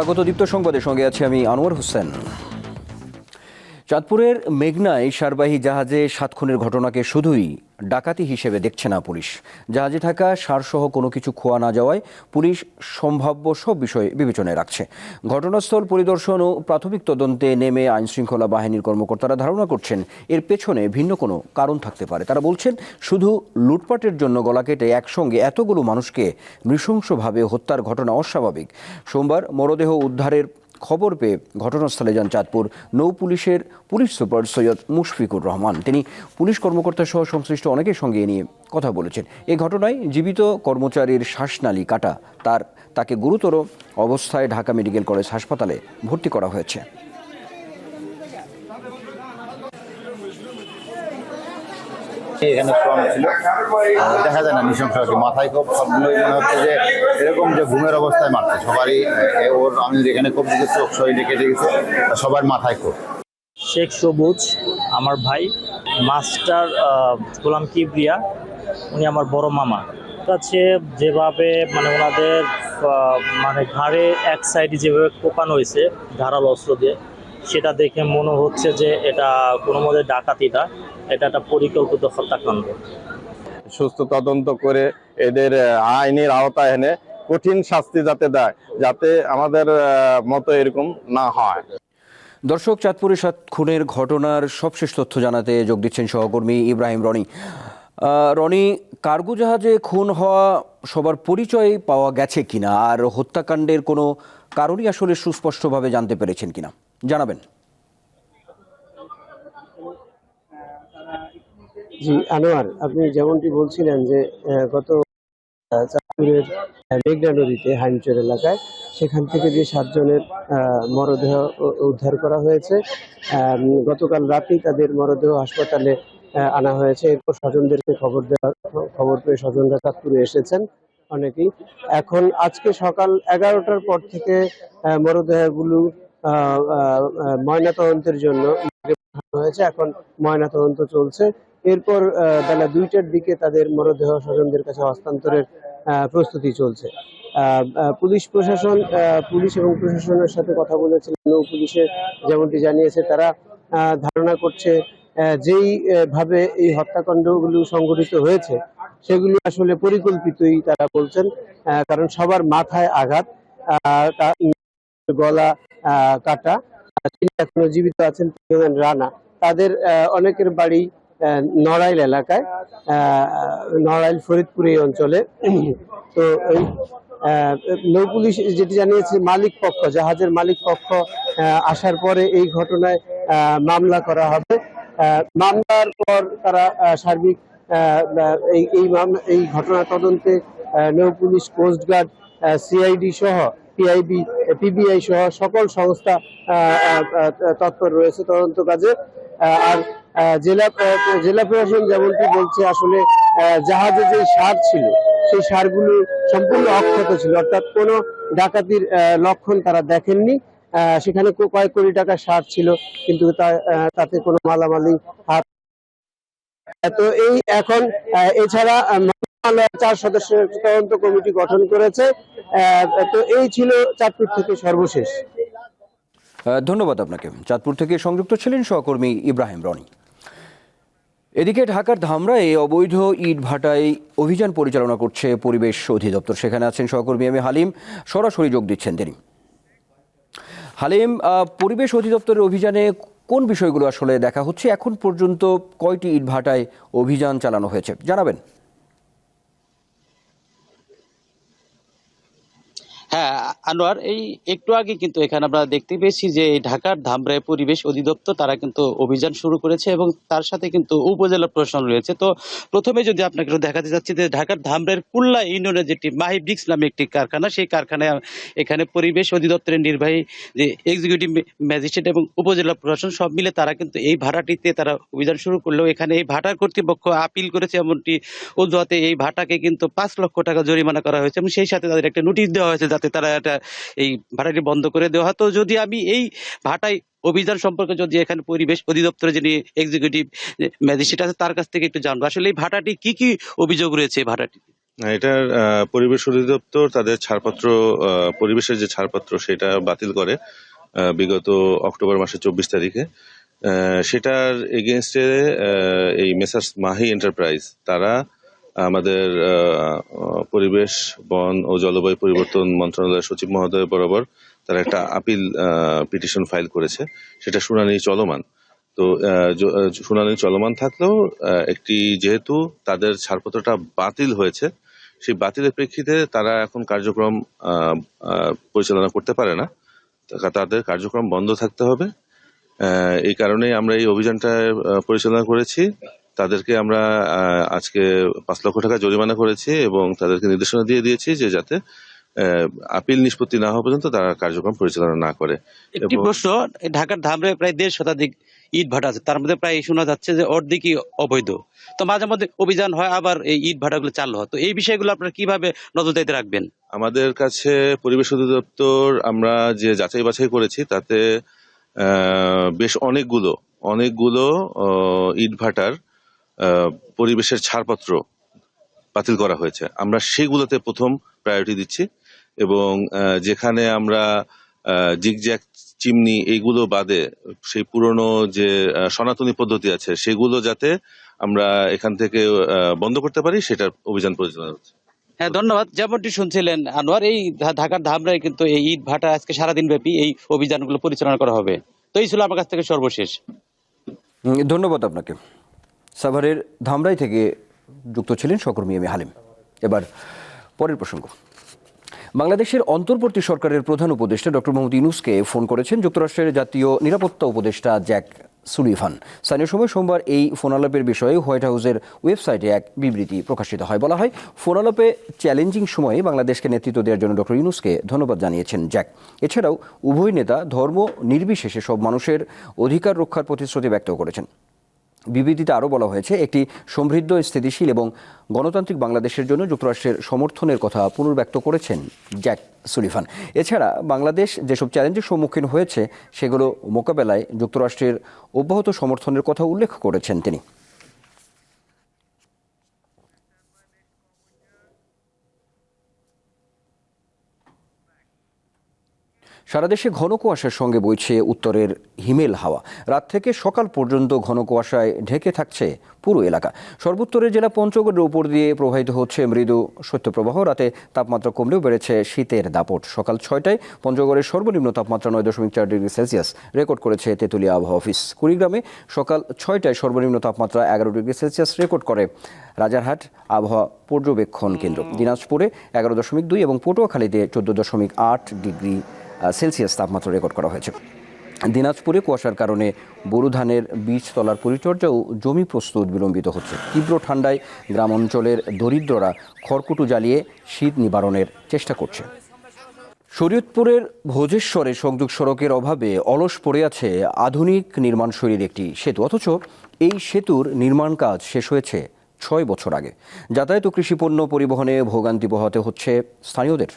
স্বাগত দীপ্ত সংবাদের সঙ্গে আছি আমি আনোয়ার হোসেন। চাঁদপুরের মেঘনায় সারবাহী জাহাজে সাত খুনের ঘটনাকে শুধুই ডাকাতি হিসেবে দেখছে না পুলিশ। জাহাজে থাকা সারসহ কোনো কিছু খোয়া না যাওয়ায় পুলিশ সম্ভাব্য সব বিষয় বিবেচনায় রাখছে। ঘটনাস্থল পরিদর্শন ও প্রাথমিক তদন্তে নেমে আইনশৃঙ্খলা বাহিনীর কর্মকর্তারা ধারণা করছেন, এর পেছনে ভিন্ন কোনো কারণ থাকতে পারে। তারা বলছেন, শুধু লুটপাটের জন্য গলা কেটে একসঙ্গে এতগুলো মানুষকে নৃশংসভাবে হত্যার ঘটনা অস্বাভাবিক। সোমবার মরদেহ উদ্ধারের খবর পেয়ে ঘটনাস্থলে যান চাঁদপুর নৌ পুলিশের পুলিশ সুপার সৈয়দ মুশফিকুর রহমান। তিনি পুলিশ কর্মকর্তা সহ সংশ্লিষ্ট অনেকের সঙ্গে নিয়ে কথা বলেছেন। এই ঘটনায় জীবিত কর্মচারীর শ্বাসনালী কাটা। তার, তাকে গুরুতর অবস্থায় ঢাকা মেডিকেল কলেজ হাসপাতালে ভর্তি করা হয়েছে। এখানে শ্রম ছিল? দেখা যায় না নৃশংস মাথায় খুব সবগুলোই মনে হচ্ছে যে এরকম যে ঘুমের অবস্থায় মারছে। সবারই ওর, আমি এখানে খুব দিকে চোখ শরীরে কেটে গেছে সবার মাথায় খুব। শেখ সবুজ, আমার ভাই, মাস্টার গোলাম কিবরিয়া, উনি আমার বড় মামা। কাছে যেভাবে মানে ওনাদের মানে ঘাড়ে এক সাইডে যেভাবে কোপানো হয়েছে, ধারাল অস্ত্র দিয়ে সেটা দেখে মনে হচ্ছে যে এটা কোনো মতে ডাকাতি না এটা একটা পরিকল্পিত হত্যাকাণ্ড। সুস্থ তদন্ত করে এদের আইনের আওতায় এনে কঠিন শাস্তি যাতে দেয় যাতে আমাদের মতো এরকম না হয়। দর্শক চাঁদপুরে সাত খুনের ঘটনার সবশেষ তথ্য জানাতে যোগ দিচ্ছেন সহকর্মী ইব্রাহিম রনি। আহ, রনি কার্গো জাহাজে খুন হওয়া সবার পরিচয় পাওয়া গেছে কিনা? আর হত্যাকাণ্ডের কোনো কারণই আসলে সুস্পষ্টভাবে জানতে পেরেছেন কিনা? জানাবেন। জি, আনোয়ার, আপনি যেমনটি বলছিলেন যে গত চাঁদপুরের মেঘনা নদীতে হাইমচর এলাকায় সেখান থেকে যে সাতজনের মরদেহ উদ্ধার করা হয়েছে গতকাল রাতেই তাদের মরদেহ হাসপাতালে আনা হয়েছে। এরপর স্বজনদেরকে খবর দেওয়া খবর পেয়ে স্বজনরা চাঁদপুরে এসেছেন অনেকেই। এখন আজকে সকাল এগারোটার পর থেকে মরদেহগুলো ময়নাতদন্তের জন্য হয়েছে। এখন ময়নাতদন্ত চলছে। এরপর বেলা দুইটার দিকে তাদের মরদেহ স্বজনদের কাছে হস্তান্তরের প্রস্তুতি চলছে। পুলিশ প্রশাসন পুলিশ এবং প্রশাসনের সাথে কথা বলেছিলেন নৌ পুলিশে যেমনটি জানিয়েছে, তারা ধারণা করছে যেই ভাবে এই হত্যাকাণ্ডগুলো সংঘটিত হয়েছে, সেগুলো আসলে পরিকল্পিতই তারা বলছেন কারণ সবার মাথায় আঘাত গলা কাটা। তিনি এখনও জীবিত আছেন রানা। তাদের অনেকের বাড়ি নড়াইল এলাকায় নড়াইল ফরিদপুর এই অঞ্চলে। তো এই নৌ পুলিশ যেটি জানিয়েছে, মালিক পক্ষ, জাহাজের মালিক পক্ষ আসার পরে এই ঘটনায় মামলা করা হবে। মামলার পর তারা সার্বিক এই এই ঘটনা তদন্তে নৌ পুলিশ কোস্টগার্ড সিআইডি সহ পিআইবি পিবিআই সহ সকল সংস্থা তৎপর রয়েছে তদন্ত কাজে। আর জেলা জেলা প্রশাসন যেমনটি বলছে, আসলে জাহাজে যে সার ছিল, সেই সারগুলো সম্পূর্ণ অক্ষত ছিল। অর্থাৎ কোনো ডাকাতির লক্ষণ তারা দেখেননি। সেখানে কয়েক কোটি টাকা সার ছিল, কিন্তু তাতে কোনো মালামালি হাত তো এই এখন এছাড়া চার সদস্যের তদন্ত কমিটি গঠন করেছে। তো এই ছিল চাঁদপুর থেকে সর্বশেষ। ধন্যবাদ আপনাকে। চাঁদপুর থেকে সংযুক্ত ছিলেন সহকর্মী ইব্রাহিম রনি। এদিকে ঢাকার ধামরায় অবৈধ ইট ভাটায় অভিযান পরিচালনা করছে পরিবেশ অধিদপ্তর। সেখানে আছেন সহকর্মী আমি হালিম। সরাসরি যোগ দিচ্ছেন তিনি। হালিম পরিবেশ অধিদপ্তরের অভিযানে কোন বিষয়গুলো আসলে দেখা হচ্ছে? এখন পর্যন্ত কয়টি ইট ভাটায় অভিযান চালানো হয়েছে? জানাবেন। হ্যাঁ আনোয়ার, এই একটু আগে কিন্তু এখানে আমরা দেখতে পেয়েছি যে ঢাকার ধামরায় পরিবেশ অধিদপ্তর, তারা কিন্তু অভিযান শুরু করেছে এবং তার সাথে কিন্তু উপজেলা প্রশাসন রয়েছে। তো প্রথমে যদি আপনাকে দেখাতে যাচ্ছি যে ঢাকার ধামরায়ের কুল্লা ইউনিয়নের যেটি মাহিব্রিক্স নামে একটি কারখানা, সেই কারখানায় এখানে পরিবেশ অধিদপ্তরের নির্বাহী যে এক্সিকিউটিভ ম্যাজিস্ট্রেট এবং উপজেলা প্রশাসন সব মিলে তারা কিন্তু এই ভাড়াটিতে তারা অভিযান শুরু করলেও এখানে এই ভাটার কর্তৃপক্ষ আপিল করেছে এমনটি। অজুহাতে এই ভাটাকে কিন্তু পাঁচ লক্ষ টাকা জরিমানা করা হয়েছে এবং সেই সাথে তাদের একটা নোটিশ দেওয়া হয়েছে যাতে তারা এটা এই ভাটাটি বন্ধ করে দেওয়া হয় তো যদি আমি এই ভাটায় অভিযান সম্পর্কে যদি এখানে পরিবেশ অধিদপ্তরে যিনি এক্সিকিউটিভ ম্যাজিস্ট্রেট আছে, তার কাছ থেকে একটু জানব। আসলে এই ভাটাটি কি কি অভিযোগ রয়েছে এই এটার পরিবেশ অধিদপ্তর তাদের ছাড়পত্র পরিবেশের যে ছাড়পত্র সেটা বাতিল করে বিগত অক্টোবর মাসের চব্বিশ তারিখে। সেটার এগেনস্টে এই মেসার্স মাহি এন্টারপ্রাইজ তারা আমাদের পরিবেশ, বন ও জলবায়ু পরিবর্তন মন্ত্রণালয়ের সচিব মহোদয় বরাবর তারা একটা আপিল পিটিশন ফাইল করেছে। সেটা শুনানি চলমান। তো শুনানি চলমান থাকলেও একটি যেহেতু তাদের ছাড়পত্রটা বাতিল হয়েছে, সেই বাতিলের প্রেক্ষিতে তারা এখন কার্যক্রম পরিচালনা করতে পারে না। তাদের কার্যক্রম বন্ধ থাকতে হবে। এই কারণেই আমরা এই অভিযানটা পরিচালনা করেছি। তাদেরকে আমরা আহ, আজকে পাঁচ লক্ষ টাকা জরিমানা করেছি এবং তাদেরকে নির্দেশনা দিয়ে দিয়েছি যে যাতে আপিল নিষ্পত্তি না হওয়া পর্যন্ত তারা কার্যক্রম পরিচালনা না করে। একটি প্রশ্ন ঢাকার ধামরে প্রায় দেড় শতাধিক ইট ভাটা আছে তার মধ্যে প্রায় শোনা যাচ্ছে যে অর্ধেকই অবৈধ। তো মাঝে মধ্যে অভিযান হয় আবার এই ইট ভাটাগুলো চালু হয়। তো এই বিষয়গুলো আপনারা কীভাবে নজর নজরদারিতে রাখবেন? আমাদের কাছে পরিবেশ অধিদপ্তর আমরা যে যাচাই বাছাই করেছি তাতে আহ, বেশ অনেকগুলো অনেকগুলো আহ, ইটভাটার আহ, পরিবেশের ছাড়পত্র বাতিল করা হয়েছে। আমরা সেগুলোতে প্রথম প্রায়োরিটি দিচ্ছি এবং যেখানে আমরা জিগজ্যাক চিমনি এইগুলো বাদে সেই পুরনো যে সনাতনী পদ্ধতি আছে সেগুলো যাতে আমরা এখান থেকে বন্ধ করতে পারি সেটার অভিযান পরিচালনা হচ্ছে হ্যাঁ ধন্যবাদ। যেমনটি শুনছিলেন আনোয়ার এই ঢাকার ধামরায় কিন্তু এই ইট ভাটা আজকে সারাদিন ব্যাপী এই অভিযানগুলো পরিচালনা করা হবে। তো এই ছিল আমার কাছ থেকে সর্বশেষ। ধন্যবাদ আপনাকে। সাভারের ধামরাই থেকে যুক্ত ছিলেন সকর্মী এম হালিম। এবার পরের প্রসঙ্গ। বাংলাদেশের অন্তর্বর্তী সরকারের প্রধান উপদেষ্টা ডক্টর মোহাম্মদ ইউনুসকে ফোন করেছেন যুক্তরাষ্ট্রের জাতীয় নিরাপত্তা উপদেষ্টা জ্যাক সুলিভান। স্থানীয় সময় সোমবার এই ফোনালাপের বিষয়ে হোয়াইট হাউসের ওয়েবসাইটে এক বিবৃতি প্রকাশিত হয়। বলা হয়, ফোনালাপে চ্যালেঞ্জিং সময়ে বাংলাদেশকে নেতৃত্ব দেওয়ার জন্য ডক্টর ইউনুসকে ধন্যবাদ জানিয়েছেন জ্যাক। এছাড়াও, উভয় নেতা ধর্ম নির্বিশেষে সব মানুষের অধিকার রক্ষার প্রতিশ্রুতি ব্যক্ত করেছেন। বিবৃতিতে আরও বলা হয়েছে, একটি সমৃদ্ধ, স্থিতিশীল এবং গণতান্ত্রিক বাংলাদেশের জন্য যুক্তরাষ্ট্রের সমর্থনের কথা পুনর্ব্যক্ত করেছেন জ্যাক সুলিফান এছাড়া বাংলাদেশ যেসব চ্যালেঞ্জের সম্মুখীন হয়েছে, সেগুলো মোকাবেলায় যুক্তরাষ্ট্রের অব্যাহত সমর্থনের কথা উল্লেখ করেছেন তিনি। সারা দেশে ঘন কুয়াশার সঙ্গে বইছে উত্তরের হিমেল হাওয়া। রাত থেকে সকাল পর্যন্ত ঘন কুয়াশায় ঢেকে থাকছে পুরো এলাকা। সর্বোত্তরের জেলা পঞ্চগড়ের উপর দিয়ে প্রবাহিত হচ্ছে মৃদু শৈত্যপ্রবাহ। রাতে তাপমাত্রা কমলেও বেড়েছে শীতের দাপট। সকাল ছয়টায় পঞ্চগড়ের সর্বনিম্ন তাপমাত্রা নয় দশমিক চার ডিগ্রি সেলসিয়াস রেকর্ড করেছে তেঁতুলিয়া আবহাওয়া অফিস। কুড়িগ্রামে সকাল ছয়টায় সর্বনিম্ন তাপমাত্রা এগারো ডিগ্রি সেলসিয়াস রেকর্ড করে রাজারহাট আবহাওয়া পর্যবেক্ষণ কেন্দ্র। দিনাজপুরে এগারো দশমিক দুই এবং পটুয়াখালীতে চোদ্দ দশমিক আট ডিগ্রি সেলসিয়াস তাপমাত্রা রেকর্ড করা হয়েছে। দিনাজপুরে কুয়াশার কারণে বোরো ধানের বীজ তলার পরিচর্যা ও জমি প্রস্তুত বিলম্বিত হচ্ছে। তীব্র ঠান্ডায় গ্রাম অঞ্চলের দরিদ্ররা খড়কুটো জ্বালিয়ে শীত নিবারণের চেষ্টা করছে। শরীয়তপুরের ভোজেশ্বরে সংযোগ সড়কের অভাবে অলস পড়ে আছে আধুনিক নির্মাণশৈলীর একটি সেতু। অথচ এই সেতুর নির্মাণ কাজ শেষ হয়েছে ছয় বছর আগে। যাতায়াত ও কৃষিপণ্য পরিবহনে ভোগান্তি পোহাতে হচ্ছে স্থানীয়দের।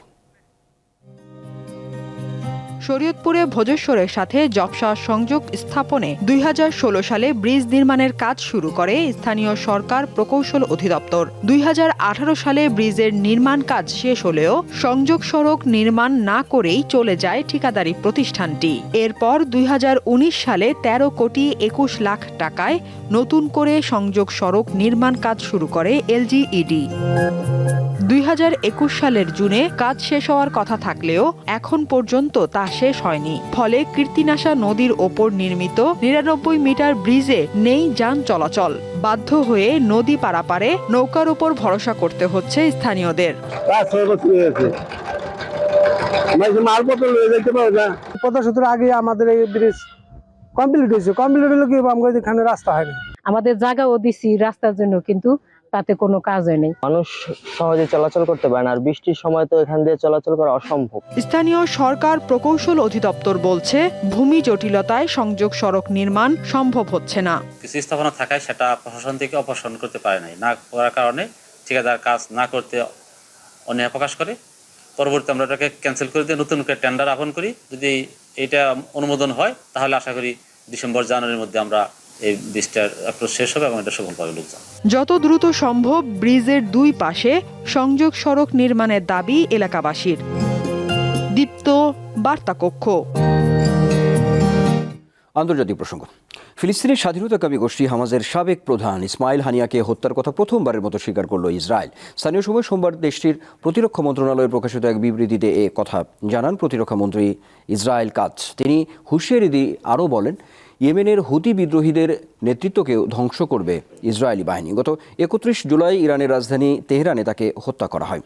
শরীয়তপুরে ভোজেশ্বরের সাথে জবসা সংযোগ স্থাপনে দুই হাজার ষোলো সালে ব্রিজ নির্মাণের কাজ শুরু করে স্থানীয় সরকার প্রকৌশল অধিদপ্তর। দুই হাজার আঠারো সালে ব্রিজের নির্মাণ কাজ শেষ হলেও সংযোগ সড়ক নির্মাণ না করেই চলে যায় ঠিকাদারি প্রতিষ্ঠানটি। এরপর দুই হাজার উনিশ সালে ১৩ কোটি একুশ লাখ টাকায় নতুন করে সংযোগ সড়ক নির্মাণ কাজ শুরু করে এলজিইডি। দুই হাজার একুশ সালের জুনে কাজ শেষ হওয়ার কথা থাকলেও এখন পর্যন্ত তা শেষ হয়নি। ফলে কীর্তিনাশা নদীর ওপর নির্মিত নিরানব্বই মিটার ব্রিজে নেই যান চলাচল। বাধ্য হয়ে নদী পারাপারে নৌকার উপর ভরসা করতে হচ্ছে স্থানীয়দের। আগে আমাদের এই ব্রিজ কমপ্লিট হয়েছে। কমপ্লিট হলে কি আমাদের এখানে রাস্তা হয়নি। আমাদের জায়গাও দিছি রাস্তার জন্য কিন্তু তাতে কোনো কাজ হয়নি মানুষ সহজে চলাচল করতে পারে না আর বৃষ্টির সময় তো এখান দিয়ে চলাচল করা অসম্ভব। স্থানীয় সরকার প্রকৌশল অধিদপ্তর বলছে ভূমি জটিলতায় সংযোগ সড়ক নির্মাণ সম্ভব হচ্ছে না। কিছু স্থাপনা থাকায় সেটা প্রশাসন থেকে অপসারণ করতে পারে নাই। না করার কারণে ঠিকাদার কাজ না করতে অনীহা প্রকাশ করে। পরবর্তী আমরা ওটাকে ক্যান্সেল করে দিয়ে নতুন করে টেন্ডার আহ্বান করি। যদি এটা অনুমোদন হয় তাহলে আশা করি ডিসেম্বর জানুয়ারির মধ্যে আমরা এই ব্রিজটার অ্যাপ্রোচ শেষ হবে এবং এটা সফল পাবে লোকজন। যত দ্রুত সম্ভব ব্রিজের দুই পাশে সংযোগ সড়ক নির্মাণের দাবি এলাকাবাসীর। দীপ্ত বার্তা কক্ষ আন্তর্জাতিক প্রসঙ্গ। ফিলিস্তিনি স্বাধীনতাকামী গোষ্ঠী হামাজের সাবেক প্রধান ইসমাইল হানিয়াকে হত্যার কথা প্রথমবারের মতো স্বীকার করল ইসরায়েল। স্থানীয় সময় সোমবার দেশটির প্রতিরক্ষা মন্ত্রণালয়ের প্রকাশিত এক বিবৃতিতে এ কথা জানান প্রতিরক্ষা মন্ত্রী ইসরায়েল কাজ। তিনি হুঁশিয়ারি দিয়ে আরও বলেন, ইয়েমেনের হুতি বিদ্রোহীদের নেতৃত্বকেও ধ্বংস করবে ইসরায়েলি বাহিনী। গত একত্রিশ জুলাই ইরানের রাজধানী তেহরানে তাকে হত্যা করা হয়।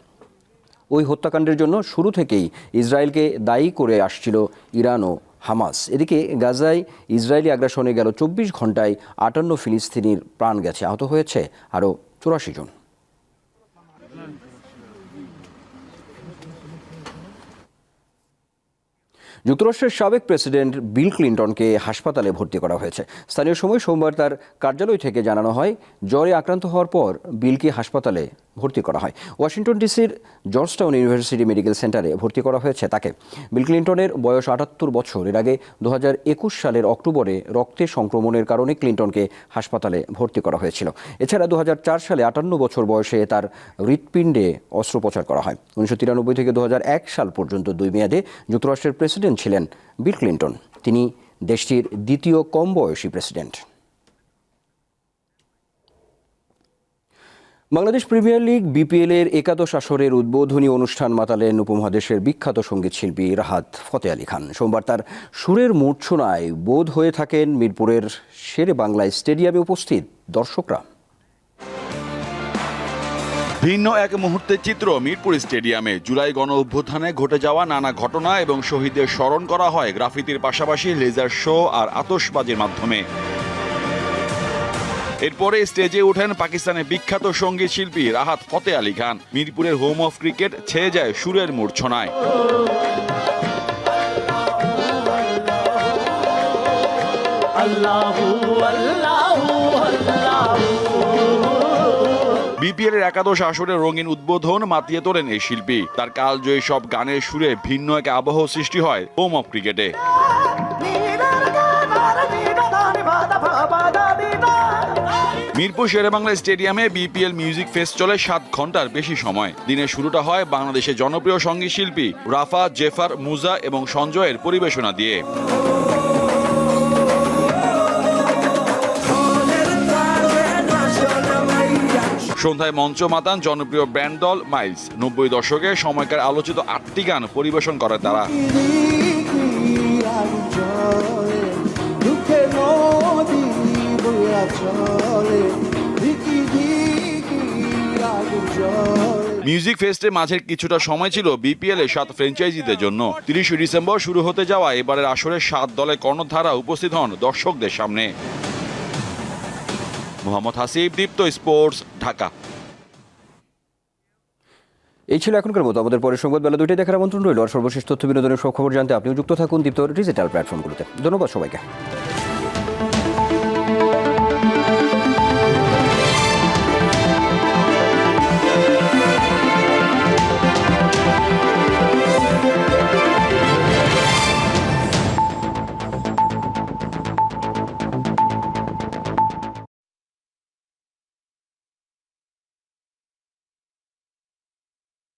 ওই হত্যাকাণ্ডের জন্য শুরু থেকেই ইসরায়েলকে দায়ী করে আসছিল ইরান ও হামাস। এদিকে গাজায় ইসরায়েলি আগ্রাসনে গেল চব্বিশ ঘন্টায় আটান্ন ফিলিস্তিনির প্রাণ গেছে। আহত হয়েছে আরও চুরাশি জন। যুক্তরাষ্ট্রের সাবেক প্রেসিডেন্ট বিল ক্লিন্টনকে হাসপাতালে ভর্তি করা হয়েছে। স্থানীয় সময় সোমবার তার কার্যালয় থেকে জানানো হয়, জ্বরে আক্রান্ত হওয়ার পর বিলকে হাসপাতালে ভর্তি করা হয়। ওয়াশিংটন ডিসির জর্জটাউন ইউনিভার্সিটি মেডিকেল সেন্টারে ভর্তি করা হয়েছে তাকে। বিল ক্লিন্টনের বয়স আটাত্তর বছর। এর আগে দু হাজার একুশ সালের অক্টোবরে রক্তে সংক্রমণের কারণে ক্লিন্টনকে হাসপাতালে ভর্তি করা হয়েছিল। এছাড়া দু হাজার চার সালে আটান্ন বছর বয়সে তার হৃৎপিণ্ডে অস্ত্রোপচার করা হয়। উনিশশো তিরানব্বই থেকে দু হাজার এক সাল পর্যন্ত দুই মেয়াদে যুক্তরাষ্ট্রের প্রেসিডেন্ট ছিলেন বিল ক্লিন্টন। তিনি দেশটির দ্বিতীয় কম বয়সী president. Bangladesh premier league BPL এর একাদশ আসরের উদ্বোধনী অনুষ্ঠান মাতালেন উপমহাদেশের বিখ্যাত সংগীত শিল্পী রাহাত ফতে আলী খান। সোমবার তার সুরের মূর্ছনায় বোধ হয়ে থাকেন মিরপুরের শেরে বাংলা স্টেডিয়ামে উপস্থিত দর্শকরা। ভিন্ন এক মুহূর্তের চিত্র মিরপুর স্টেডিয়ামে জুলাই গণ অভ্যুত্থানে ঘটে যাওয়া নানা ঘটনা এবং শহীদদের স্মরণ করা হয় গ্রাফিতির পাশাপাশি লেজার শো আর আতশবাজির মাধ্যমে। এরপরে স্টেজে ওঠেন পাকিস্তানের বিখ্যাত সংগীত শিল্পী রাহাত ফতে আলী খান। মিরপুরের হোম অফ ক্রিকেট ছেয়ে যায় সুরের মূর্ছনায় বিপিএল এর একাদশ আসরের রঙিন উদ্বোধন মাতিয়ে তোলেন এই শিল্পী। তার কালজয়ী সব গানের সুরে ভিন্ন এক আবহ সৃষ্টি হয় হোম অফ ক্রিকেটে। মিরপুর শেরেবাংলা স্টেডিয়ামে বিপিএল মিউজিক ফেস্ট চলে সাত ঘণ্টার বেশি সময়। দিনের শুরুটা হয় বাংলাদেশের জনপ্রিয় সংগীত শিল্পী রাফা, জেফার, মুজা এবং সঞ্জয়ের পরিবেশনা দিয়ে। সন্ধ্যায় মঞ্চ মাতান জনপ্রিয় ব্যান্ড দল মাইলস। নব্বই দশকে সময়কার আলোচিত আটটি গান পরিবেশন করে তারা। মিউজিক ফেস্টে মাঝের কিছুটা সময় ছিল বিপিএল এর সাত ফ্র্যাঞ্চাইজিদের জন্য। তিরিশে ডিসেম্বর শুরু হতে যাওয়া এবারের আসরে সাত দলের কর্ণধারা উপস্থিত হন দর্শকদের সামনে। মোহাম্মদ হাসিব, দীপ্ত স্পোর্টস, ঢাকা। এই ছিল এখনকার মতো। আমাদের পরের সংবাদ বেলা দুইটাই দেখার আমন্ত্রণ রইল। আর সর্বশেষ তথ্য বিনোদনের সব খবর জানতে আপনিও যুক্ত থাকুন দীপ্ত ডিজিটাল প্ল্যাটফর্মগুলোতে ধন্যবাদ সবাইকে।